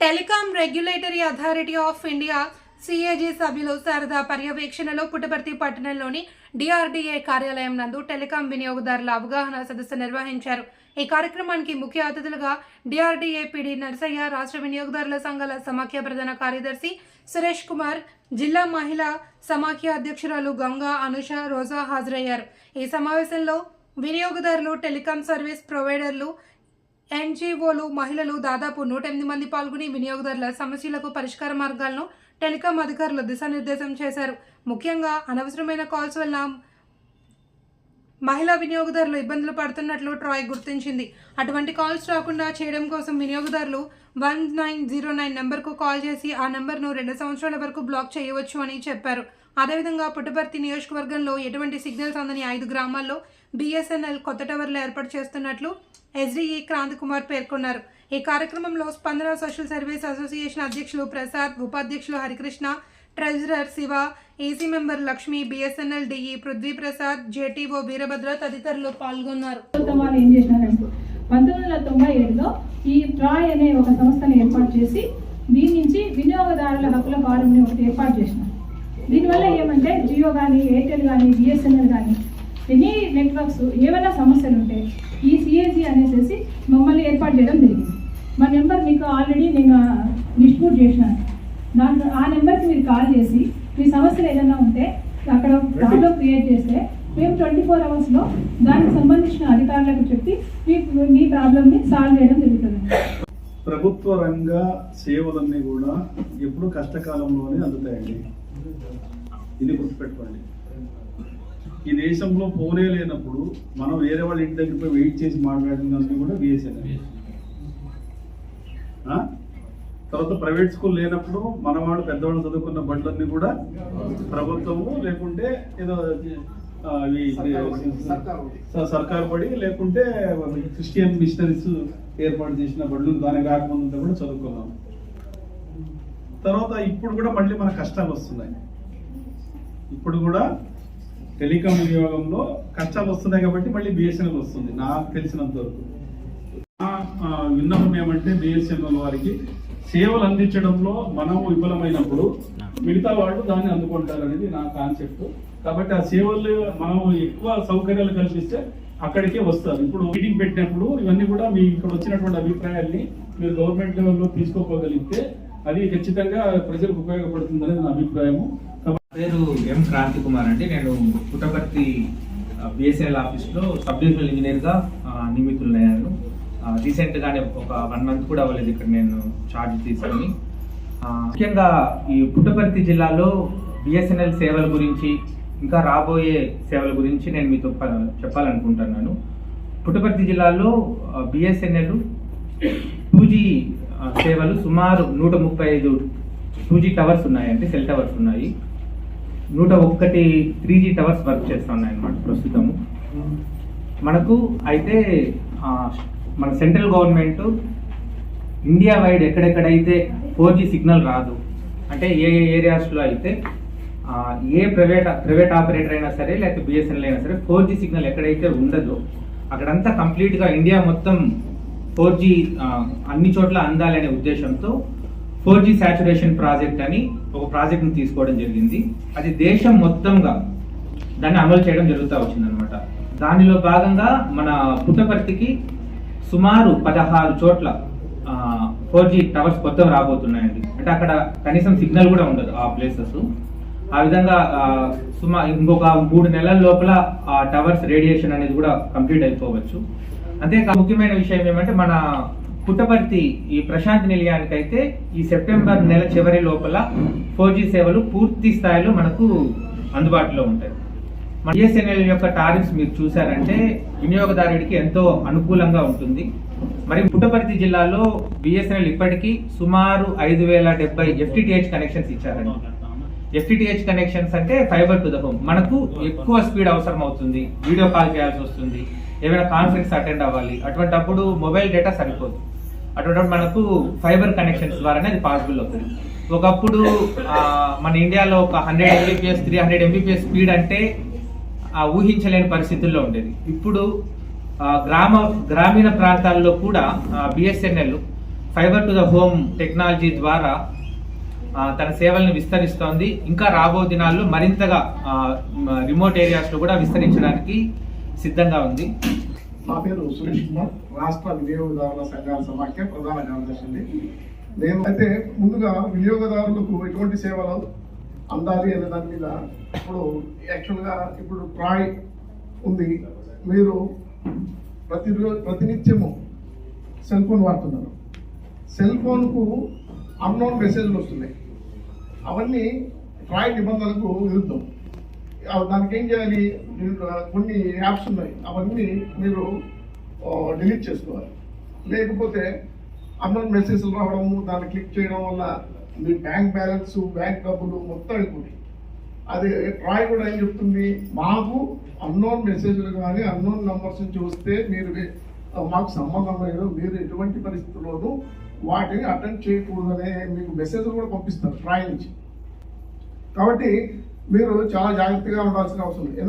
Telecom regulatory authority of India CAG సభ్యులు శారదా పర్యవేక్షణలో పుట్టపర్తి పట్టణంలోని డిఆర్డీఏ కార్యాలయం నందు టెలికాం వినియోగదారుల అవగాహన సదస్సు నిర్వహించారు. ఈ కార్యక్రమానికి ముఖ్య అతిథులుగా డిఆర్డీఏ పిడి నరసయ్య రాష్ట్ర వినియోగదారుల సంఘాల సమాఖ్య ప్రధాన కార్యదర్శి సురేష్ కుమార్ జిల్లా మహిళా సమాఖ్య అధ్యక్షురాలు గంగా అనుష రోజా హాజరయ్యారు. ఈ సమావేశంలో వినియోగదారులు టెలికాం సర్వీస్ ప్రొవైడర్లు ఎన్జీఓలు మహిళలు దాదాపు నూట ఎనిమిది మంది పాల్గొని వినియోగదారుల సమస్యలకు పరిష్కార మార్గాలను టెలికాం అధికారులు దిశానిర్దేశం చేశారు. ముఖ్యంగా అనవసరమైన కాల్స్ వల్ల మహిళా వినియోగదారులు ఇబ్బందులు పడుతున్నట్లు ట్రాయ్ గుర్తించింది. అటువంటి కాల్స్ రాకుండా చేయడం కోసం వినియోగదారులు వన్ నైన్ జీరో నైన్ నెంబర్కు కాల్ చేసి ఆ నెంబర్ను రెండు సంవత్సరాల వరకు బ్లాక్ చేయవచ్చు అని చెప్పారు. అదేవిధంగా పుట్టపర్తి నియోజకవర్గంలో ఎటువంటి సిగ్నల్స్ అందని ఐదు గ్రామాల్లో బీఎస్ఎన్ఎల్ కొత్త టవర్లు ఏర్పాటు చేస్తున్నట్లు ఎస్డీఈ క్రాంతి కుమార్ పేర్కొన్నారు. ఈ కార్యక్రమంలో స్పందన సోషల్ సర్వీస్ అసోసియేషన్ అధ్యక్షులు ప్రసాద్ ఉపాధ్యక్షులు Harikrishna treasurer Shiva AC member Lakshmi BSNL DE Prithvi Prasad JTO Veerabhadra తదితరులు పాల్గొన్నారు. ఏం పంతొమ్మిది వందల తొంభై ఏడులో ఈ ట్రాయ్ అనే ఒక సంస్థను ఏర్పాటు చేసి దీని నుంచి వినియోగదారుల హక్కుల ఫారంని ఒకటి ఏర్పాటు చేసినారు. దీనివల్ల ఏమంటే జియో కానీ ఎయిర్టెల్ కానీ బిఎస్ఎన్ఎల్ కానీ ఎనీ నెట్వర్క్స్ ఏమైనా సమస్యలు ఉంటే ఈ సిఏజీ అనేసి మమ్మల్ని ఏర్పాటు చేయడం జరిగింది. మా నెంబర్ మీకు ఆల్రెడీ నేను డిస్ట్రిబ్యూట్ చేసినాను. దాంట్లో ఆ నెంబర్కి మీరు కాల్ చేసి మీ సమస్యలు ఏదైనా ఉంటే అక్కడ దాంట్లో క్రియేట్ చేస్తే మేము ట్వంటీ ఫోర్ అవర్స్లో దానికి సంబంధించిన అధికారులకు చెప్పి మీ మీ ప్రాబ్లమ్ని సాల్వ్ చేయడం జరుగుతుంది. ప్రభుత్వ రంగ సేవలన్నీ కూడా ఎప్పుడు కష్టకాలంలోనే అందుతాయండి. ఇది గుర్తుపెట్టుకోండి. ఈ దేశంలో ఫోనే లేనప్పుడు మనం వేరే వాళ్ళ ఇంటి దగ్గర పోయి వెయిట్ చేసి మాట్లాడినందుకు కూడా బిఎస్ఎన్ఎల్ తర్వాత ప్రైవేట్ స్కూల్ లేనప్పుడు మనవాడు పెద్దవాళ్ళు చదువుకున్న బండ్లన్నీ కూడా ప్రభుత్వము లేకుంటే ఏదో సర్కారు పడి. లేకుంటే క్రిస్టియన్ మిషనరీస్ ఏర్పాటు చేసిన బడులు దాని కాకముందు కూడా చదువుకున్నాం తర్వాత ఇప్పుడు కూడా మళ్ళీ మన కష్టాలు వస్తున్నాయి. ఇప్పుడు కూడా టెలికాం వినియోగంలో కష్టాలు వస్తున్నాయి కాబట్టి మళ్ళీ బిఎస్ఎన్ఎల్ వస్తుంది నాకు తెలిసినంత వరకు. నా, విన్నపం ఏమంటే బిఎస్ఎన్ఎల్ వారికి సేవలు అందించడంలో మనం విఫలమైనప్పుడు మిగతా వాళ్ళు దాన్ని అందుకుంటారు అనేది నా కాన్సెప్ట్. కాబట్టి ఆ సేవలు మనం ఎక్కువ సౌకర్యాలు కల్పిస్తే అక్కడికే వస్తారు. ఇప్పుడు మీటింగ్ పెట్టినప్పుడు ఇవన్నీ కూడా మీ ఇక్కడ వచ్చినటువంటి అభిప్రాయాల్ని మీరు గవర్నమెంట్ లెవెల్లో తీసుకోగలిగితే అది ఖచ్చితంగా ప్రజలకు ఉపయోగపడుతుంది అనేది నా అభిప్రాయము. పేరు ఎం క్రాంతి కుమార్ అండి. నేను పుట్టపర్తి బిఎస్ఎల్ ఆఫీస్లో సబ్ డివిజనల్ ఇంజనీర్గా నియమితులయ్యాను. రీసెంట్గానే ఒక వన్ మంత్ కూడా అవ్వలేదు ఇక్కడ నేను ఛార్జ్ తీసుకొని. ముఖ్యంగా ఈ పుట్టపర్తి జిల్లాలో బిఎస్ఎన్ఎల్ సేవల గురించి ఇంకా రాబోయే సేవల గురించి నేను మీతో చెప్పాలనుకుంటున్నాను. పుట్టపర్తి జిల్లాలో బిఎస్ఎన్ఎల్ టూ జీ సేవలు సుమారు నూట ముప్పై ఐదు టూ జీ టవర్స్ ఉన్నాయండి సెల్ టవర్స్ ఉన్నాయి. నూట ఒక్కటి త్రీ జీ టవర్స్ వర్క్ చేస్తున్నాయి అనమాట ప్రస్తుతము. మనకు అయితే మన సెంట్రల్ గవర్నమెంట్ ఇండియా వైడ్ ఎక్కడెక్కడైతే ఫోర్ జీ సిగ్నల్ రాదు అంటే ఏ ఏ ఏరియాస్లో అయితే ఏ ప్రైవేట్ ప్రైవేట్ ఆపరేటర్ అయినా సరే లేకపోతే బిఎస్ఎన్ఎల్ అయినా సరే ఫోర్ జీ సిగ్నల్ ఎక్కడైతే ఉండదో అక్కడంతా కంప్లీట్గా ఇండియా మొత్తం ఫోర్ జీ అన్ని చోట్ల అందాలనే ఉద్దేశంతో ఫోర్ జీ సాచురేషన్ ప్రాజెక్ట్ అని ఒక ప్రాజెక్ట్ని తీసుకోవడం జరిగింది. అది దేశం మొత్తంగా దాన్ని అమలు చేయడం జరుగుతూ వచ్చిందనమాట దానిలో భాగంగా మన పుట్టపర్తికి సుమారు పదహారు చోట్ల ఫోర్ జీ టవర్స్ కొత్తగా రాబోతున్నాయండి. అంటే అక్కడ కనీసం సిగ్నల్ కూడా ఉండదు ఆ ప్లేసెస్. ఆ విధంగా సుమా ఇంకొక మూడు నెలల లోపల ఆ టవర్స్ రేడియేషన్ అనేది కూడా కంప్లీట్ అయిపోవచ్చు. అంతేకా ముఖ్యమైన విషయం ఏమంటే మన పుట్టపర్తి ఈ ప్రశాంత్ నిలయానికి అయితే ఈ సెప్టెంబర్ నెల చివరి లోపల ఫోర్ జీ సేవలు పూర్తి స్థాయిలో మనకు అందుబాటులో ఉంటాయి. బిఎస్ఎన్ఎల్ యొక్క టారిఫ్స్ మీరు చూసారంటే వినియోగదారుడికి ఎంతో అనుకూలంగా ఉంటుంది. మరి పుట్టపర్తి జిల్లాలో బిఎస్ఎన్ఎల్ ఇప్పటికీ సుమారు ఐదు వేల డెబ్బై ఎఫ్టిటిహెచ్ కనెక్షన్స్ ఇచ్చారండి. ఎఫ్టిటిహెచ్ కనెక్షన్స్ అంటే ఫైబర్ టు ద హోమ్. మనకు ఎక్కువ స్పీడ్ అవసరం అవుతుంది. వీడియో కాల్ చేయాల్సి వస్తుంది. ఏమైనా కాన్ఫరెన్స్ అటెండ్ అవ్వాలి. అటువంటి అప్పుడు మొబైల్ డేటా సరిపోదు. అటువంటి మనకు ఫైబర్ కనెక్షన్స్ ద్వారానే అది పాసిబుల్ అవుతుంది. ఒకప్పుడు మన ఇండియాలో ఒక hundred Mbps three hundred Mbps speed అంటే ఊహించలేని పరిస్థితుల్లో ఉండేది. ఇప్పుడు గ్రామ గ్రామీణ ప్రాంతాల్లో కూడా BSNL fibre to the home technology ద్వారా తన సేవలను విస్తరిస్తోంది. ఇంకా రాబో దినాల్లో మరింతగా రిమోట్ ఏరియాస్లో కూడా విస్తరించడానికి సిద్ధంగా ఉంది. నా పేరు సురేష్ కుమార్ రాష్ట్ర వినియోగదారుల సంఘాల సమాఖ్య ప్రధాన కార్యదర్శి నేను అయితే ముందుగా వినియోగదారులకు ఎటువంటి సేవలు అందాలి అనే దాని మీద ఇప్పుడు యాక్చువల్గా ఇప్పుడు ట్రాయ్ ఉంది. మీరు ప్రతిరోజు ప్రతినిత్యము సెల్ ఫోన్ వాడుతున్నారు. సెల్ ఫోన్కు అన్నోన్ మెసేజ్లు వస్తున్నాయి. అవన్నీ ట్రాయ్ నిబంధనలకు విరుద్ధం. దానికి ఏం చేయాలి కొన్ని యాప్స్ ఉన్నాయి. అవన్నీ మీరు డిలీట్ చేసుకోవాలి. లేకపోతే అన్నోన్ మెసేజ్లు రావడము దాన్ని క్లిక్ చేయడం వల్ల మీ బ్యాంక్ బ్యాలెన్స్ బ్యాంక్ డబ్బులు మొత్తం అయిపోయి అది ట్రాయ్ కూడా ఏం చెప్తుంది? మాకు అన్నోన్ మెసేజ్లు కానీ అన్నోన్ నంబర్స్ నుంచి వస్తే మీరు మాకు సంబంధం లేదు మీరు ఎటువంటి పరిస్థితుల్లోనూ వాటిని అటెండ్ చేయకూడదనే మీకు మెసేజ్లు కూడా పంపిస్తారు ట్రాయ్ నుంచి. కాబట్టి మీరు చాలా జాగ్రత్తగా ఉండాల్సిన అవసరం ఉంది.